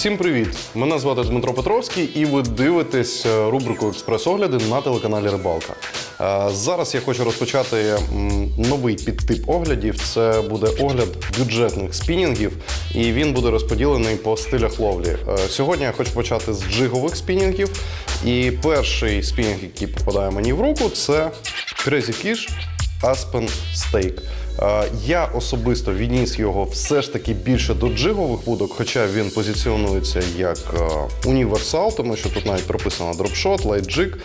Всім привіт! Мене звати Дмитро Петровський, і ви дивитесь е, рубрику Експрес-огляди на телеканалі Рибалка. Е, Зараз я хочу розпочати новий підтип оглядів. Це буде огляд бюджетних спінінгів, і він буде розподілений по стилях ловлі. Е, Сьогодні я хочу почати з джигових спінінгів. І перший спінінг, який попадає мені в руку, це Crazy Fish Aspen Steak. Е, Я особисто відніс його все ж таки більше до джигових вудок, хоча він позиціонується як е, універсал, тому що тут навіть прописано дропшот, лайджик,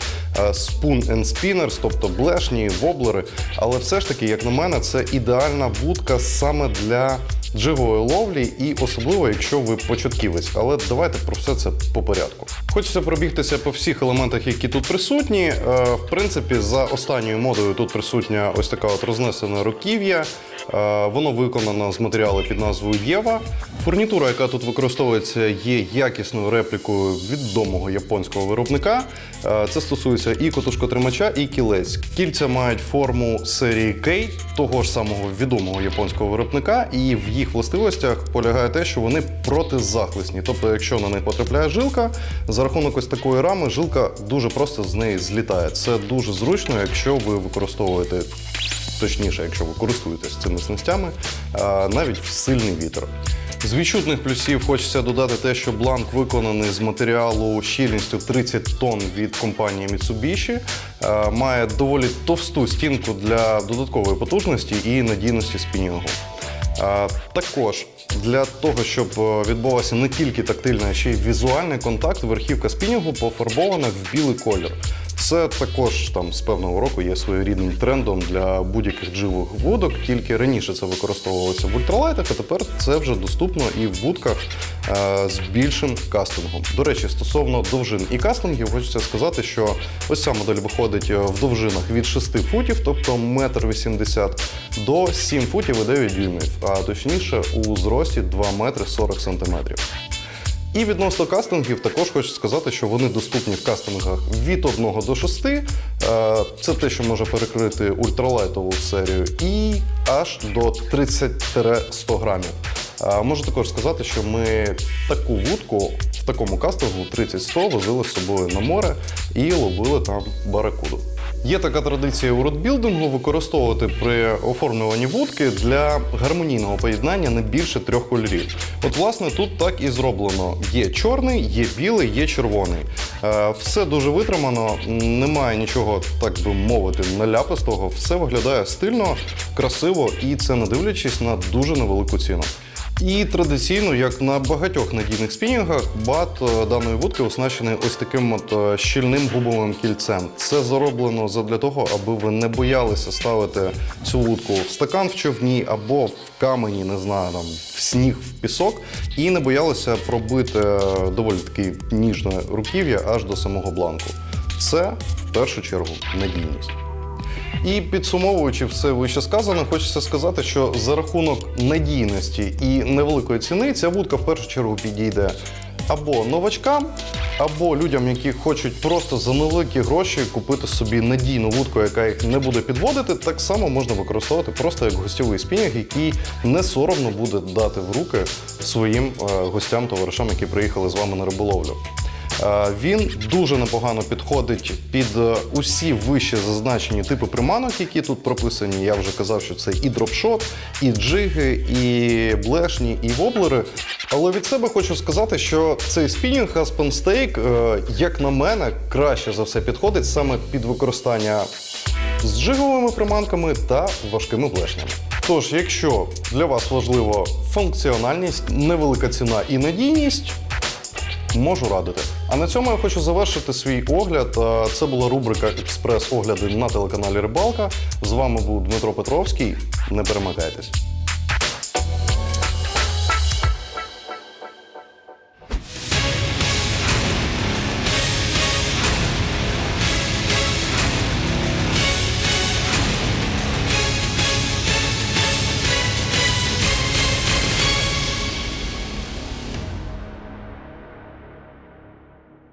спун е, and спінерс, тобто блешні, воблери. Але все ж таки, як на мене, це ідеальна вудка саме для джигової ловлі, і особливо, якщо ви початківець. Але давайте про все це по порядку. Хочеться пробігтися по всіх елементах, які тут присутні. Е, В принципі, за останньою модою тут присутня ось така от рознесена руків'я. Е, Воно виконано з матеріалу під назвою Єва. Фурнітура, яка тут використовується, є якісною реплікою відомого японського виробника. Е, Це стосується і котушкотримача, і кілець. Кільця мають форму серії K, того ж самого відомого японського виробника, і в їх властивостях полягає те, що вони протизахисні. Тобто, якщо на них потрапляє жилка, за рахунок ось такої рами жилка дуже просто з неї злітає. Це дуже зручно, якщо ви використовуєте точніше, якщо ви користуєтесь цими снастями, навіть в сильний вітер. З відчутних плюсів хочеться додати те, що бланк виконаний з матеріалу щільністю 30 тонн від компанії Mitsubishi, має доволі товсту стінку для додаткової потужності і надійності спінінгу. Також для того, щоб е, відбувався не тільки тактильний, а ще й візуальний контакт, верхівка спінінгу пофарбована в білий колір. Це також там з певного року є своєрідним трендом для будь-яких дживих вудок. Тільки раніше це використовувалося в ультралайтах, а тепер це вже доступно і в вудках е, з більшим кастингом. До речі, стосовно довжин і кастингів, хочеться сказати, що ось ця модель виходить е, в довжинах від 6 футів, тобто 1,80 м, до 7 футів і 9 дюймів, а точніше у зрості 2 метри 40 сантиметрів. І відносно кастингів також хочу сказати, що вони доступні в кастингах від 1 до 6. Е, Це те, що може перекрити ультралайтову серію, і аж до 30-100 грамів. Е, Можу також сказати, що ми таку вудку такому кастингу 30-100 возили з собою на море і ловили там баракуду. Є така традиція у ротбілдингу використовувати при оформлюванні вудки для гармонійного поєднання не більше трьох кольорів. От, власне, тут так і зроблено: є чорний, є білий, є червоний. Е, Все дуже витримано, немає нічого, так би мовити, наляпистого. Все виглядає стильно, красиво і це не дивлячись на дуже невелику ціну. І традиційно, як на багатьох надійних спінінгах, бат е, даної вудки оснащений ось таким от е, щільним губовим кільцем. Це зроблено задля того, аби ви не боялися ставити цю вудку в стакан в човні або в камені, не знаю, там в сніг, в пісок, і не боялися пробити е, доволі таки ніжне руків'я аж до самого бланку. Це в першу чергу надійність. І підсумовуючи все вище сказане, хочеться сказати, що за рахунок надійності і невеликої ціни ця вудка в першу чергу підійде або новачкам, або людям, які хочуть просто за невеликі гроші купити собі надійну вудку, яка їх не буде підводити. Так само можна використовувати просто як гостьовий спінінг, який не соромно буде дати в руки своїм е, гостям, товаришам, які приїхали з вами на риболовлю. Е, Він дуже непогано підходить під е, усі вище зазначені типи приманок, які тут прописані. Я вже казав, що це і дропшот, і джиги, і блешні, і воблери. Але від себе хочу сказати, що цей спінінг Aspen Steak, е, як на мене, краще за все підходить саме під використання з джиговими приманками та важкими блешнями. Тож, якщо для вас важливо функціональність, невелика ціна і надійність, можу радити. А на цьому я хочу завершити свій огляд. Це була рубрика Експрес-огляди на телеканалі Рибалка. З вами був Дмитро Петровський. Не перемикайтесь.